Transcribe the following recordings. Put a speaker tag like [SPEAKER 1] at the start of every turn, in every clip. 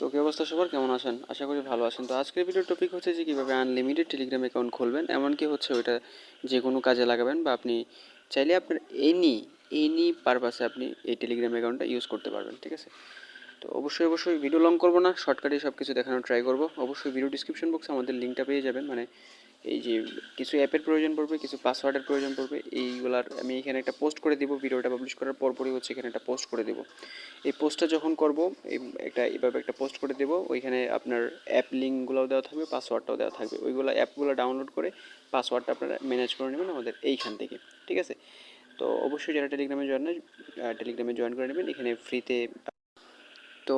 [SPEAKER 1] তো কি অবস্থা সবার? কেমন আছেন? আশা করি ভালো আছেন। তো আজকের ভিডিওর টপিক হচ্ছে যে কীভাবে আনলিমিটেড টেলিগ্রাম অ্যাকাউন্ট খুলবেন, এমনকি হচ্ছে ওইটা যে কোনো কাজে লাগাবেন বা আপনি চাইলে আপনার এনি এনি পারপাসে আপনি এই টেলিগ্রাম অ্যাকাউন্টটা ইউজ করতে পারবেন, ঠিক আছে? তো অবশ্যই অবশ্যই ভিডিও লং করব না শর্টকাটে সব কিছু দেখানোর ট্রাই করব। অবশ্যই ভিডিও ডিসক্রিপশন বক্সে আমাদের লিঙ্কটা পেয়ে যাবেন মানে এই যে কিছু অ্যাপের প্রয়োজন পড়বে, কিছু পাসওয়ার্ডের প্রয়োজন পড়বে, এইগুলার আমি এখানে একটা পোস্ট করে দিব ভিডিওটা পাবলিশ করার পরপরই হচ্ছে এখানে একটা পোস্ট করে দেব। এই পোস্টটা যখন করব, এই একটা, এভাবে একটা পোস্ট করে দেব, ওইখানে আপনার অ্যাপ লিঙ্কগুলোও দেওয়া থাকবে পাসওয়ার্ডটাও দেওয়া থাকবে। ওইগুলো অ্যাপগুলো ডাউনলোড করে পাসওয়ার্ডটা আপনারা ম্যানেজ করে নেবেন আমাদের এইখান থেকে, ঠিক আছে? তো অবশ্যই যারা টেলিগ্রামে জয়েন টেলিগ্রামে জয়েন করে নেবেন, এখানে ফ্রিতে তো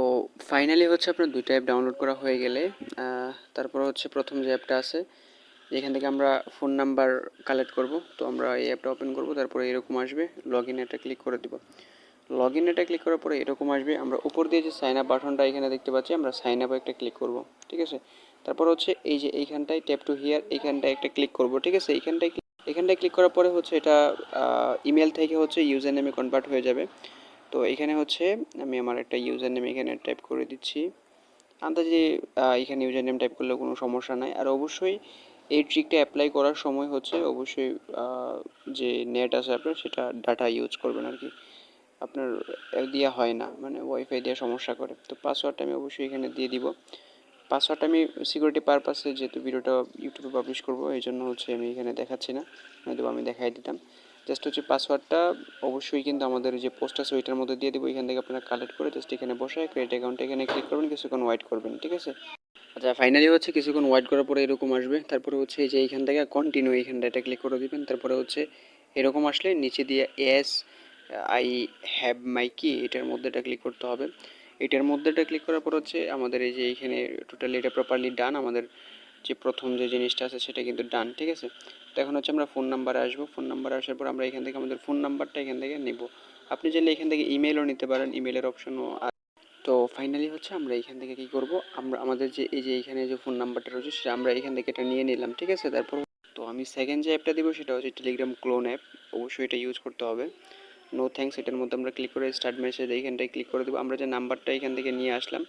[SPEAKER 1] ফাইনালি হচ্ছে আপনার দুইটা অ্যাপ ডাউনলোড করা হয়ে গেলে তারপর হচ্ছে প্রথম যে অ্যাপটা আছে এখান থেকে আমরা ফোন নাম্বার কালেক্ট করব। তো আমরা এই অ্যাপটা ওপেন করব, তারপরে এরকম আসবে লগ ইন এটা ক্লিক করে দিব। লগ ইন এটা ক্লিক করার পরে এরকম আসবে, আমরা উপর দিয়ে যে সাইন আপ বাটনটা এখানে দেখতে পাচ্ছি, আমরা সাইন আপ একটা ক্লিক করব, ঠিক আছে? তারপর হচ্ছে এই যে এইখানটায় ট্যাপ টু হিয়ার এইখানটায় একটা ক্লিক করব, ঠিক আছে? এইখানটায় এখানটায় ক্লিক করার পরে হচ্ছে এটা ইমেল থেকে হচ্ছে ইউজার নেমে কনভার্ট হয়ে যাবে। তো এখানে হচ্ছে আমি আমার একটা ইউজার নেম এখানে টাইপ করে দিচ্ছি। আন্দাজে এখানে ইউজার নেম টাইপ করলে কোনো সমস্যা নাই। আর অবশ্যই এই ট্রিকটা অ্যাপ্লাই করার সময় হচ্ছে অবশ্যই যে নেট আছে আপনার, সেটা ডাটা ইউজ করবেন আর কি আপনার দেওয়া হয় না মানে ওয়াইফাই দেওয়া সমস্যা করে। তো পাসওয়ার্ডটা আমি অবশ্যই এখানে দিয়ে দিব। পাসওয়ার্ডটা আমি সিকিউরিটি পারপাসে যেহেতু ভিডিওটা ইউটিউবে পাবলিশ করব, এই জন্য হচ্ছে আমি এখানে দেখাচ্ছি না নয়তো আমি দেখাই দিতাম। জাস্ট হচ্ছে পাসওয়ার্ডটা অবশ্যই কিন্তু আমাদের যে পোস্ট আছে, ওইটার মধ্যে দিয়ে দেবো। এখান থেকে আপনারা কালেক্ট করে জাস্ট এখানে বসায় ক্রিয়েট অ্যাকাউন্টে এখানে ক্লিক করবেন, কিছুক্ষণ ওয়াইট করবেন, ঠিক আছে? আচ্ছা ফাইনালি হচ্ছে কিছুক্ষণ ওয়াইট করার পরে এরকম আসবে। তারপরে হচ্ছে এই যে এইখান থেকে কন্টিনিউ এইখানটা এটা ক্লিক করে দিবেন। তারপরে হচ্ছে এরকম আসলে নিচে দিয়ে এস আই হ্যাভ মাই কি এটার মধ্যে এটা ক্লিক করতে হবে। এটার মধ্যে এটা ক্লিক করার পর হচ্ছে আমাদের এই যে এইখানে টোটালি এটা প্রপারলি ডান আমাদের যে প্রথম যে জিনিসটা আছে সেটা কিন্তু ডান ঠিক আছে? তো এখন হচ্ছে আমরা ফোন নাম্বারে আসব। ফোন নাম্বারে আসার পর আমরা এখান থেকে আমাদের ফোন নাম্বারটা এখান থেকে নেব। আপনি চাইলে এখান থেকে ইমেলও নিতে পারেন। ইমেলের অপশনও তো ফাইনালি হচ্ছে আমরা এখান থেকে কি করব? আমরা, আমাদের যে, এই যে এখানে যে ফোন নাম্বারটা রয়েছে, সেটা আমরা এখান থেকে এটা নিয়ে নিলাম, ঠিক আছে? তারপর তো আমি সেকেন্ড যে অ্যাপটা দিব, সেটা হচ্ছে টেলিগ্রাম ক্লোন অ্যাপ অবশ্যই এটা ইউজ করতে হবে। নো থ্যাংকস এটার মধ্যে আমরা ক্লিক করে স্টার্ট মেসেজ এইখানটায় ক্লিক করে দেবো। আমরা যে নাম্বারটা এখান থেকে নিয়ে আসলাম,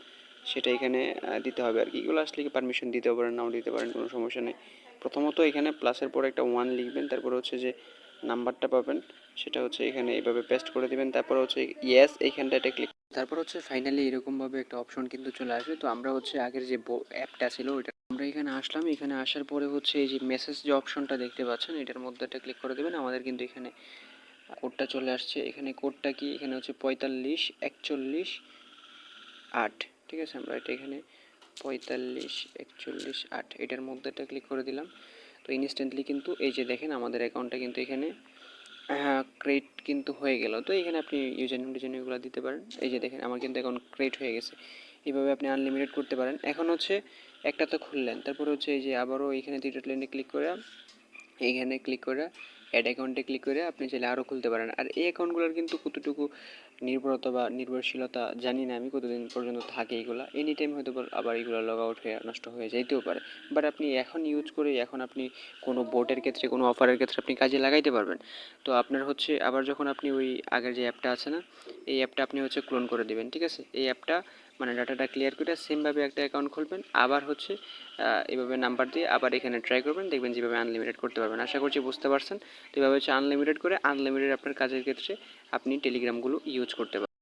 [SPEAKER 1] সেটা এখানে দিতে হবে আর কি। এগুলো আসলে কি পারমিশন দিতে পারেন, নাও দিতে পারেন, কোনো সমস্যা নেই। প্রথমত এখানে প্লাসের পর একটা ওয়ান লিখবেন, তারপর হচ্ছে যে নাম্বারটা পাবেন, সেটা হচ্ছে এখানে এইভাবে পেস্ট করে দিবেন। তারপর হচ্ছে ইয়েস এইখানটা এটা ক্লিক তারপর হচ্ছে ফাইনালি এরকমভাবে একটা অপশন কিন্তু চলে আসবে। তো আমরা হচ্ছে আগের যে অ্যাপটা ছিল ওইটা আমরা এখানে আসলাম। এখানে আসার পরে হচ্ছে এই যে মেসেজ যে অপশনটা দেখতে পাচ্ছেন, এটার মধ্যে একটা ক্লিক করে দেবেন। আমাদের কিন্তু এখানে কোডটা চলে আসছে। এখানে কোডটা কি? এখানে হচ্ছে পঁয়তাল্লিশ, একচল্লিশ, আট। ঠিক আছে? আমরা এটা এখানে পঁয়তাল্লিশ, একচল্লিশ, আট। এটার মধ্যে এটা ক্লিক করে দিলাম। তো ইনস্ট্যান্টলি কিন্তু এই যে দেখেন, আমাদের অ্যাকাউন্টটা কিন্তু এখানে ক্রেডিট কিন্তু হয়ে গেল। তো এখানে আপনি ইউজার নেম টিজার এগুলো দিতে পারেন। এই যে দেখেন, আমার কিন্তু এখন ক্রেট হয়ে গেছে। এইভাবে আপনি আনলিমিটেড করতে পারেন। এখন হচ্ছে একটা তো খুললেন। তারপরে হচ্ছে এই যে আবারও এখানে দুইটা লেনে ক্লিক করে, এইখানে ক্লিক করে অ্যাড অ্যাকাউন্টে ক্লিক করে আপনি চাইলে আরও খুলতে পারেন। আর এই অ্যাকাউন্টগুলোর কিন্তু কতটুকু নির্ভরতা বা নির্ভরশীলতা জানি না আমি কতদিন পর্যন্ত থাকে এগুলো। এনি টাইম হয়তো আবার এগুলো লগ আউট হয়ে, নষ্ট হয়ে যাইতেও পারে। বাট আপনি এখন ইউজ করে, এখন আপনি কোনো বোটের ক্ষেত্রে, কোনো অফারের ক্ষেত্রে আপনি কাজে লাগাইতে পারবেন। তো আপনার হচ্ছে, আবার যখন আপনি ওই আগের যে অ্যাপটা আছে না, এই অ্যাপটা আপনি হচ্ছে ক্লোন করে দেবেন, ঠিক আছে? এই অ্যাপটা মানে ডাটাটা ক্লিয়ার করে সেমভাবে একটা অ্যাকাউন্ট খুলবেন। আবার হচ্ছে এভাবে নাম্বার দিয়ে আবার এখানে ট্রাই করবেন, দেখবেন যেভাবে আনলিমিটেড করতে পারবেন। আশা করছি বুঝতে পারছেন। তো এভাবে হচ্ছে আনলিমিটেড করে আনলিমিটেড আপনার কাজের ক্ষেত্রে আপনি টেলিগ্রামগুলো ইউজ করতে পারবেন।